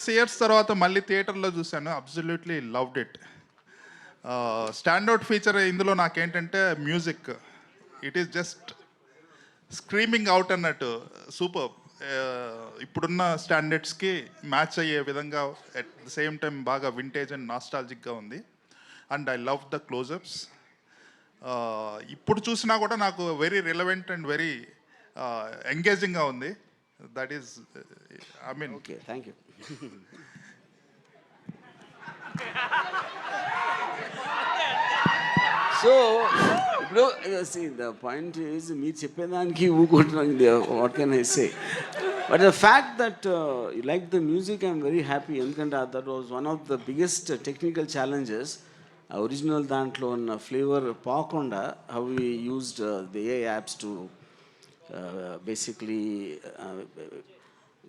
Six years తర్వాత మళ్ళీ థియేటర్లో చూశాను. Absolutely loved it standout feature ఇందులో నాకేంటంటే music it is just screaming out అన్నట్టు. సూపర్ ఇప్పుడున్న స్టాండర్డ్స్కి మ్యాచ్ అయ్యే విధంగా అట్ ద సేమ్ టైం బాగా వింటేజ్ అండ్ నాస్టాలజిక్గా ఉంది. And I love the closeups ఇప్పుడు చూసినా కూడా నాకు వెరీ రిలవెంట్ అండ్ వెరీ ఎంగేజింగ్గా ఉంది. That is I mean okay thank you so ఇప్పుడు ద పాయింట్ ఈజ్ మీరు చెప్పేదానికి ఊకుంటున్నాను what can I say but the fact that you like the music I'm very happy ఎందుకంటే that was one of the biggest technical challenges original దాంట్లో ఉన్న flavour పోకుండా how we used the A apps to basically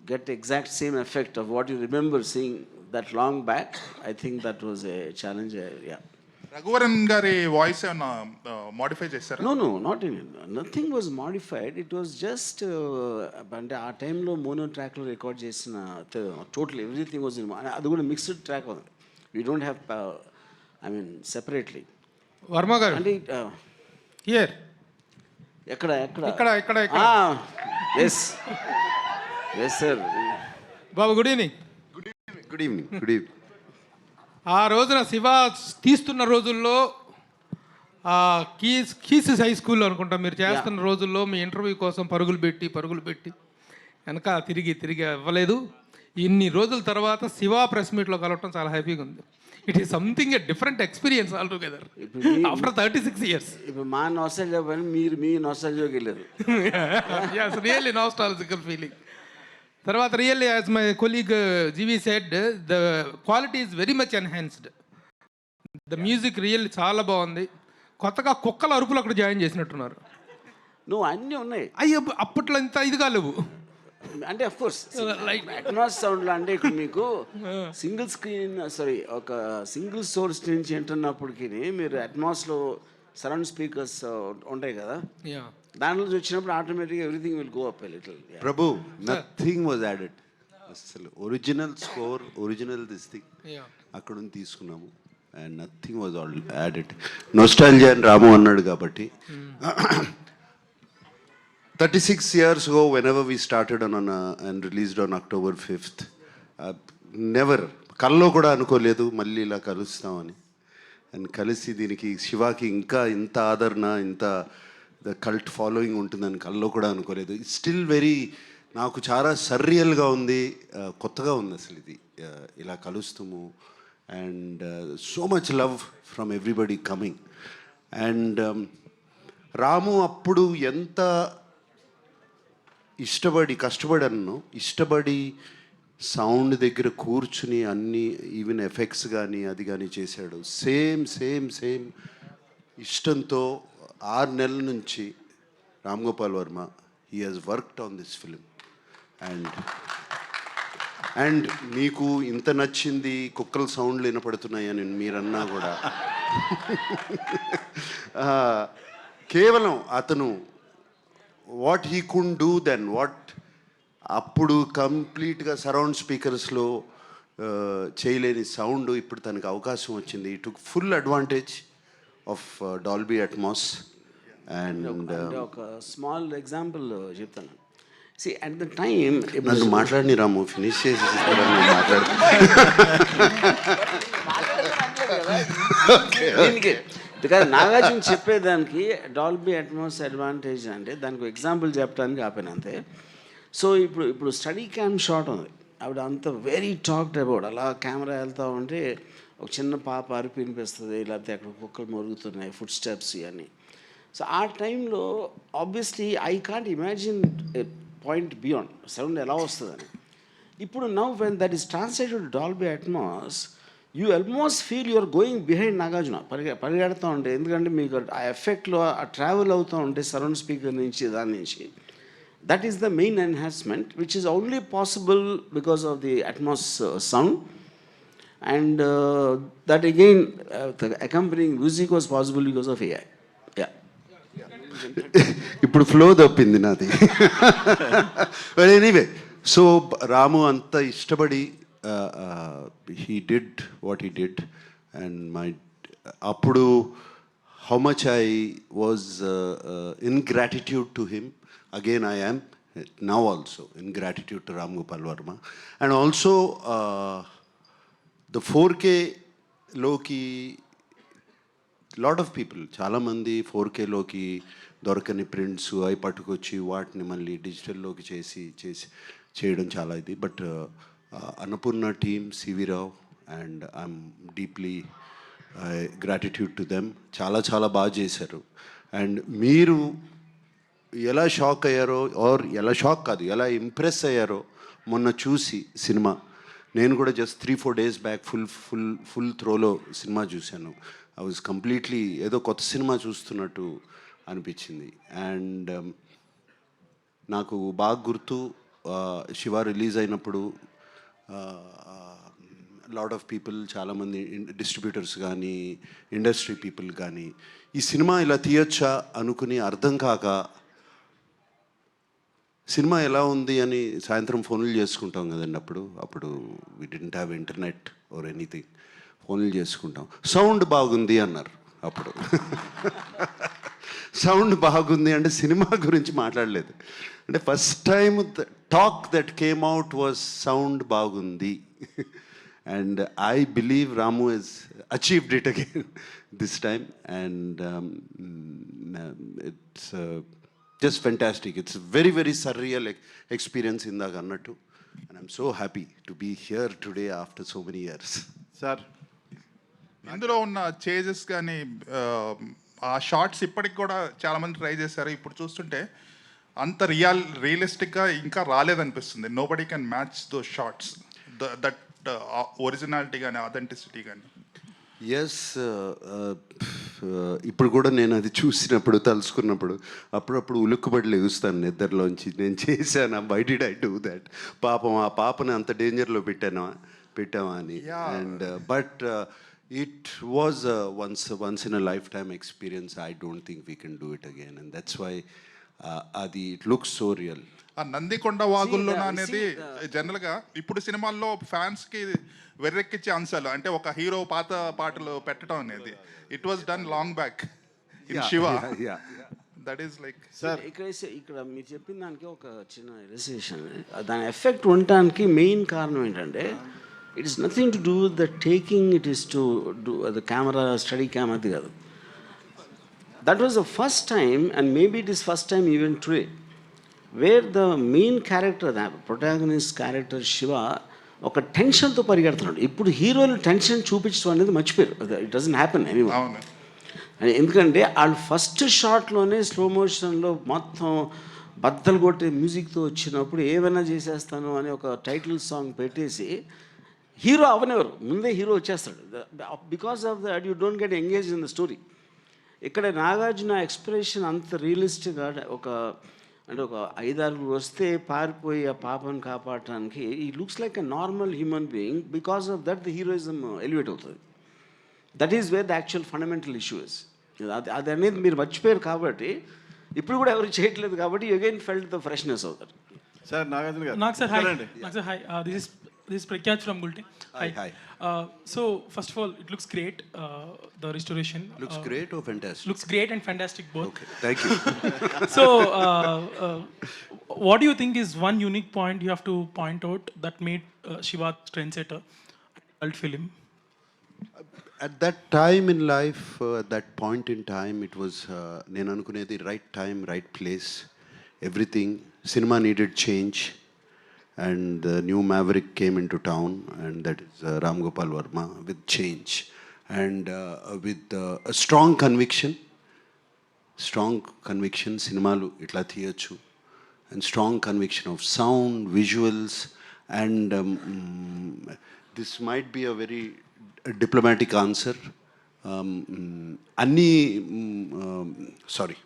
uh, get exact same effect of what you remember seeing that long back. I think that was a challenge. uh, yeah. Raghuvaran గారి voice ఏమన్నా modify చేశారా No, no, not in nothing was modified. It was just uh, అంటే ఆ టైంలో mono ట్రాక్లో record చేసిన total everything was in అది కూడా మిక్స్డ్ ట్రాక్ ఉంది we don't have I mean separately Varma గారు అంటే uh, హియర్ ఎక్కడ ఎక్కడ ఇక్కడ ఇక్కడ ఎస్ ఎస్ సార్ బాబు good evening good evening good evening ఆ రోజున శివ తీస్తున్న రోజుల్లో ఆ కీస్ కీస్ హై స్కూల్లో అనుకుంటా మీరు చేస్తున్న రోజుల్లో మీ ఇంటర్వ్యూ కోసం పరుగులు పెట్టి పరుగులు పెట్టి వెనక తిరిగి తిరిగి ఇవ్వలేదు ఇన్ని రోజుల తర్వాత శివ ప్రెస్ మీట్లో కలవటం చాలా హ్యాపీగా ఉంది. It is something a different experience all together after thirty six years ఇప్పుడు మా నొస్టాలజీ పని మీరు మీ నొస్టాలజీకి వెళ్ళారు. Yes, really nostalgical feeling. తర్వాత really as my colleague GV said the quality is very much enhanced the music really చాలా బాగుంది. కొత్తగా కుక్కల అరుపులు అక్కడ జాయిన్ చేసినట్టున్నారు. నువ్వు అన్నీ ఉన్నాయి. అయ్యో అప్పట్లో ఇంత ఇదిగా లేవు అంటే అఫ్ కోర్స్ Like- అట్మాస్ సౌండ్లో అంటే ఇక్కడ మీకు సింగిల్ స్క్రీన్ సారీ ఒక సింగిల్ సోర్స్ నుంచి వింటున్నప్పటికీ మీరు అట్మాస్లో సరౌండ్ స్పీకర్స్ ఉంటాయి కదా. యా దాంట్లో నుంచి వచ్చినప్పుడు ఆటోమేటిక్గా everything will go up little Prabhu nothing was added. అసలు original score original this thing. Yeah. అక్కడ నుంచి తీసుకున్నాము. And nothing was all added. Nostalgia అని రాము అన్నాడు కాబట్టి. Thirty six years go whenever we started on and released on October fifth never కల్లో కూడా అనుకోలేదు మళ్ళీ ఇలా కలుస్తామని. అండ్ కలిసి దీనికి శివాకి ఇంకా ఇంత ఆదరణ ఇంత ద కల్ట్ ఫాలోయింగ్ ఉంటుందని కల్లో కూడా అనుకోలేదు. ఇట్స్ స్టిల్ వెరీ నాకు చాలా సర్రియల్గా ఉంది. కొత్తగా ఉంది అసలు ఇది. ఇలా కలుస్తాము. And so much love from everybody coming and Ramu అప్పుడు ఎంత ఇష్టపడి కష్టపడను ఇష్టపడి సౌండ్ దగ్గర కూర్చుని అన్ని ఈవెన్ ఎఫెక్ట్స్ కానీ అది కానీ చేశాడు. సేమ్ సేమ్ సేమ్ ఇష్టంతో ఆరు నెలల నుంచి Ram Gopal Varma he has worked on this film and and మీకు ఇంత నచ్చింది కుక్కల సౌండ్లు వినపడుతున్నాయని మీరన్నా కూడా. కేవలం అతను what he can do then what అప్పుడు కంప్లీట్గా సరౌండ్ స్పీకర్స్లో చేయలేని సౌండ్ ఇప్పుడు తనకు అవకాశం వచ్చింది. Took full advantage of Dolby Atmos and ఒక స్మాల్ ఎగ్జాంపుల్ చెప్తాను. సి అట్ ద టైమ్ నన్ను మాట్లాడిని రాము ఫినిష్ చేసి మాట్లాడు దీనికి కాదు నాగార్జున చెప్పేదానికి డాల్బీ అట్మాస్ అడ్వాంటేజ్ అంటే దానికి ఎగ్జాంపుల్ చెప్పడానికి ఆపాను అంతే. సో ఇప్పుడు ఇప్పుడు స్టడీ క్యామ్ షాట్ ఉంది. ఆవిడ అంత వెరీ టాక్డ్ అబౌట్ అలా కెమెరా వెళ్తూ ఉంటే ఒక చిన్న పాప అరిపి వినిపిస్తుంది లేకపోతే అక్కడ కుక్కలు మరుగుతున్నాయి ఫుడ్ స్టెప్స్ ఇవన్నీ. సో ఆ టైంలో obviously I can't imagine point beyond sound ఎలా వస్తుందని. ఇప్పుడు now when that is translated Dolby Atmos you almost feel you're going behind Nagarjuna పరిగె పరిగెడుతూ ఉంటే ఎందుకంటే మీకు ఆ ఎఫెక్ట్లో ఆ ట్రావెల్ అవుతూ ఉంటే సరౌండ్ స్పీకర్ నుంచి దాని నుంచి. That is the main enhancement which is only possible because of the Atmos sound and that again accompanying music was possible because of AI yeah ఇప్పుడు ఫ్లో తప్పింది నాది. ఎనీవే సో రాము అంత ఇష్టపడి he did what he did and my అప్పుడు how much I was in gratitude to him again I am now also in gratitude to Ram Gopal Varma and also the four K లోకి lot of people చాలామంది four కేలోకి దొరకని prints అవి పట్టుకొచ్చి వాటిని మళ్ళీ డిజిటల్లోకి చేసి చేసి చేయడం చాలా ఇది. But Annapurna team CV Rao and I'm deeply gratitude to them చాలా చాలా బాగా చేశారు. అండ్ మీరు ఎలా షాక్ అయ్యారో ఆర్ ఎలా షాక్ కాదు ఎలా ఇంప్రెస్ అయ్యారో మొన్న చూసి సినిమా. నేను కూడా just three four days back full full full త్రోలో cinema చూశాను. ఐ వాజ్ కంప్లీట్లీ ఏదో కొత్త సినిమా చూస్తున్నట్టు అనిపించింది. అండ్ um, నాకు బాగా గుర్తు శివ రిలీజ్ అయినప్పుడు లాట్ ఆఫ్ పీపుల్ చాలామంది డిస్ట్రిబ్యూటర్స్ కానీ ఇండస్ట్రీ పీపుల్ కానీ ఈ సినిమా ఇలా తీయొచ్చా అనుకుని అర్థం కాక సినిమా ఎలా ఉంది అని సాయంత్రం ఫోన్లు చేసుకుంటాం కదండి అప్పుడు. అప్పుడు we didn't have internet or anything ఫోన్లు చేసుకుంటాం. సౌండ్ బాగుంది అన్నారు అప్పుడు. సౌండ్ బాగుంది అంటే సినిమా గురించి మాట్లాడలేదు. అంటే first time talk that came out was sound బాగుంది. And I believe Ramu is achieved it again this time. And it's just fantastic. It's very very surreal experience ఇందాక అన్నట్టు. And I'm so happy to be here today after so many years. Sir ఇందులో ఉన్న chases కానీ ఆ shorts ఇప్పటికి కూడా చాలా మంది ట్రై చేశారు. ఇప్పుడు చూస్తుంటే అంత రియల్ రియలిస్టిక్గా ఇంకా రాలేదనిపిస్తుంది. Nobody can match those shots that originality కానీ అథెంటిసిటీ కానీ ఎస్ ఇప్పుడు కూడా నేను అది చూసినప్పుడు తలుసుకున్నప్పుడు అప్పుడప్పుడు ఉలుక్కుబడి లెగుస్తాను నిద్రలోంచి. నేను చేశాను? Why did I do that పాపం ఆ పాపని అంత డేంజర్లో పెట్టానా? పెట్టామా అని. And but it was once once in a lifetime experience I don't think we can do it again and that's why uh, అది ఇట్ లుక్స్ సో రియల్ ఆ నందికొండ వాగుల్లో అనేది జనరల్గా ఇప్పుడు సినిమాల్లో ఫ్యాన్స్కి వెర్రెక్కిచ్చే అంశాలు అంటే ఒక హీరో పాత పాటలు పెట్టడం అనేది. It was done long back in Shiva that is like ఇక్కడ ఇక్కడ మీరు చెప్పిన దానికి ఒక చిన్న రిజిస్ట్రేషన్ దాని ఎఫెక్ట్ ఉండటానికి మెయిన్ కారణం ఏంటంటే it is nothing to do the taking it is to do the camera Steadicam అది కాదు. That was the first time and maybe it is first time even today where the main character the protagonist character Shiva ఒక టెన్షన్తో పరిగెడుతున్నాడు. ఇప్పుడు హీరోలు tension చూపించడం అనేది మర్చిపోయారు. It doesn't happen any ఎందుకంటే వాళ్ళు ఫస్ట్ షాట్లోనే స్లో మోషన్లో మొత్తం బద్దలు కొట్టే మ్యూజిక్తో వచ్చినప్పుడు ఏమైనా చేసేస్తాను అని ఒక టైటిల్ సాంగ్ పెట్టేసి హీరో అవనివ్వరు. ముందే హీరో వచ్చేస్తాడు. Because of that you don't get engage in the story ఇక్కడ నాగార్జున ఎక్స్ప్రెషన్ అంత రియలిస్టిక్గా ఒక అంటే ఒక ఐదారు వస్తే పారిపోయి ఆ పాపను కాపాడటానికి ఈ looks like a normal human being because of that the heroism elevate అవుతుంది. That is where the actual fundamental issue is అది అది అనేది మీరు మర్చిపోయారు కాబట్టి ఇప్పుడు కూడా ఎవరు చేయట్లేదు కాబట్టి అగైన్ ఫెల్ట్ ద ఫ్రెష్నెస్ అవుతారు sir Nagarjuna garu Nag sir, hi. ఇక్కడండి. Nag sir, hi. Uh, This is Prakash from Gulti. Hi, hi. Uh, so, first of all, it looks great, uh, the restoration. Looks uh, great or fantastic? Looks great and fantastic both. Okay, thank you. so, uh, uh, what do you think is one unique point you have to point out that made uh, Shiva trendsetter cult film? At that time in life, uh, at that point in time, it was uh, the right time, right place, everything. Cinema needed change and the new maverick came in to town and that is Ram Gopal Varma with change and with strong conviction strong conviction సినిమాలు ఇట్లా తీయచ్చు and strong conviction of sound visuals and this might be a very diplomatic answer Um, అన్నీ sorry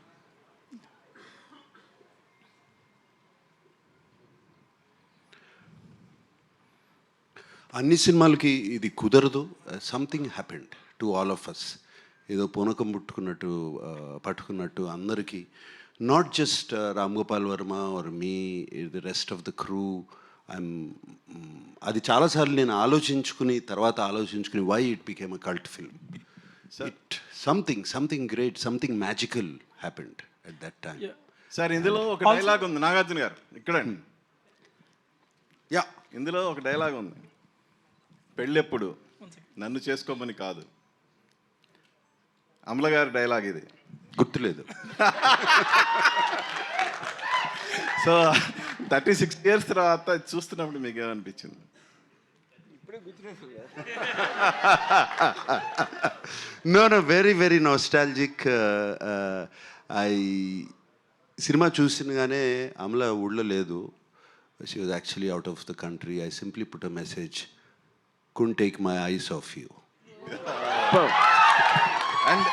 అన్ని సినిమాలకి ఇది కుదరదు. Something happened to all of us ఏదో పూనకం పుట్టుకున్నట్టు ఆ, పట్టుకున్నట్టు అందరికీ. Not just Ram Gopal Varma or me the rest of the crew I'm అది చాలాసార్లు నేను ఆలోచించుకుని తర్వాత ఆలోచించుకుని why it became a cult film it something something great something magical happened at that time sir ఇందులో ఒక డైలాగ్ ఉంది. నాగార్జున గారు ఇక్కడ యా ఇందులో ఒక డైలాగ్ ఉంది. పెళ్ళెప్పుడు? నన్ను చేసుకోమని కాదు. అమల గారి డైలాగ్ ఇది. గుర్తులేదు. సో థర్టీ సిక్స్ ఇయర్స్ తర్వాత చూస్తున్నప్పుడు మీకు ఏమనిపించింది no no very very nostalgic I cinema చూసినగానే Amala ఊళ్ళో లేదు. She was actually out of the country I simply put a message can take my eyes off you and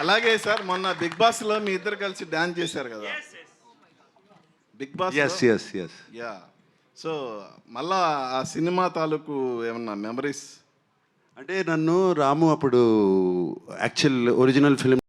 అలాగే sir మొన్న Bigg బాస్లో మీ ఇద్దరు కలిసి డాన్స్ చేశారు కదా? Bigg Boss yes yes yes yeah so మళ్ళా ఆ సినిమా తాలూకు ఏమన్నా మెమరీస్ అంటే నన్ను రాము అప్పుడు యాక్చువల్ ఒరిజినల్ ఫిల్మ్